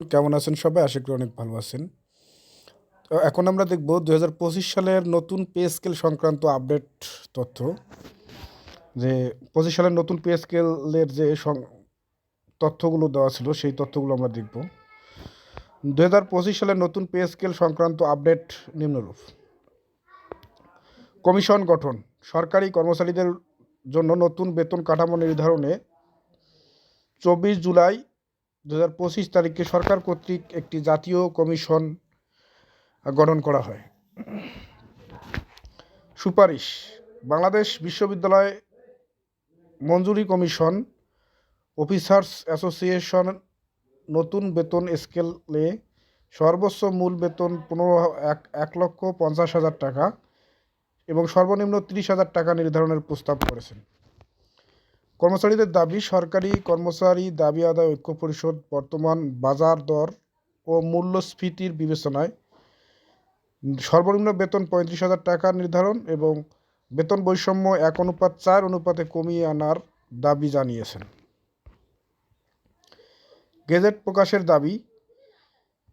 কেমন আছেন সবাই? আশা করি অনেক ভালো আছেন। তো এখন আমরা দেখব দু হাজার পঁচিশ সালের নতুন পে স্কেল সংক্রান্ত আপডেট তথ্য। যে পঁচিশ সালের নতুন পে স্কেলের যে তথ্যগুলো দেওয়া ছিল, সেই তথ্যগুলো আমরা দেখব। দু হাজার পঁচিশ সালের নতুন পে স্কেল সংক্রান্ত আপডেট নিম্নরূপ। কমিশন গঠন। সরকারি কর্মচারীদের জন্য নতুন বেতন কাঠামো নির্ধারণে চব্বিশ জুলাই দু হাজার পঁচিশ তারিখে সরকার কর্তৃক একটি জাতীয় কমিশন গঠন করা হয়। সুপারিশ, বাংলাদেশ বিশ্ববিদ্যালয় মঞ্জুরি কমিশন, অফিসার্স অ্যাসোসিয়েশন নতুন বেতন স্কেলে সর্বোচ্চ মূল বেতন পনেরো, এক এক লক্ষ পঞ্চাশ হাজার টাকা এবং সর্বনিম্ন তিরিশ হাজার টাকা নির্ধারণের প্রস্তাব করেছেন। কর্মচারীদের দাবি, সরকারি কর্মচারী দাবি আদায় ঐক্য পরিষদ, বর্তমান বাজার দর ও মূল্যস্ফীতির বিবেচনায় সর্বনিম্ন বেতন পঁয়ত্রিশ হাজার টাকা নির্ধারণ এবং বেতন বৈষম্য এক অনুপাত চার অনুপাতে কমিয়ে আনার দাবি জানিয়েছেন। গেজেট প্রকাশের দাবি,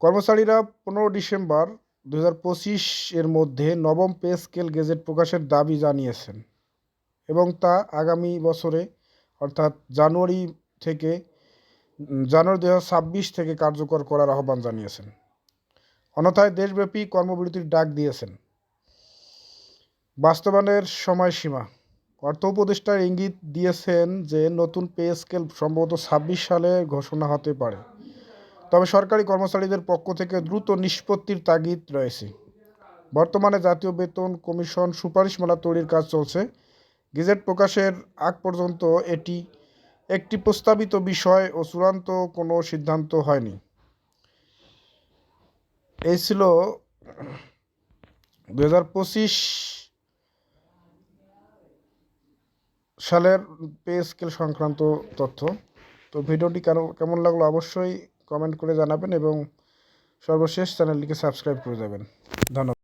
কর্মচারীরা পনেরো ডিসেম্বর দু পঁচিশ এর মধ্যে নবম পে স্কেল গেজেট প্রকাশের দাবি জানিয়েছেন এবং তা আগামী বছরে অর্থাৎ জানুয়ারি থেকে জানুয়ারি দু ছাব্বিশ থেকে কার্যকর করার আহ্বান জানিয়েছেন। অন্যথায় দেশব্যাপী কর্মবিরতির ডাক দিয়েছেন। বাস্তবায়নের সময়সীমা। অর্থ উপদেষ্টার ইঙ্গিত দিয়েছেন যে, নতুন পে স্কেল সম্ভবত ছাব্বিশ সালে ঘোষণা হতে পারে। তবে সরকারি কর্মচারীদের পক্ষ থেকে দ্রুত নিষ্পত্তির তাগিদ রয়েছে। বর্তমানে জাতীয় বেতন কমিশন সুপারিশমালা তৈরির কাজ চলছে। গেজেট প্রকাশের আগ পর্যন্ত এটি একটি প্রস্তাবিত বিষয় ও চূড়ান্ত কোনো সিদ্ধান্ত হয়নি। এই ছিল দু হাজার পঁচিশ সালের পে স্কেল সংক্রান্ত তথ্য। তো ভিডিওটি কেন, কেমন লাগল অবশ্যই কমেন্ট করে জানাবেন এবং সর্বশেষ চ্যানেলটিকে সাবস্ক্রাইব করে যাবেন ধন্যবাদ।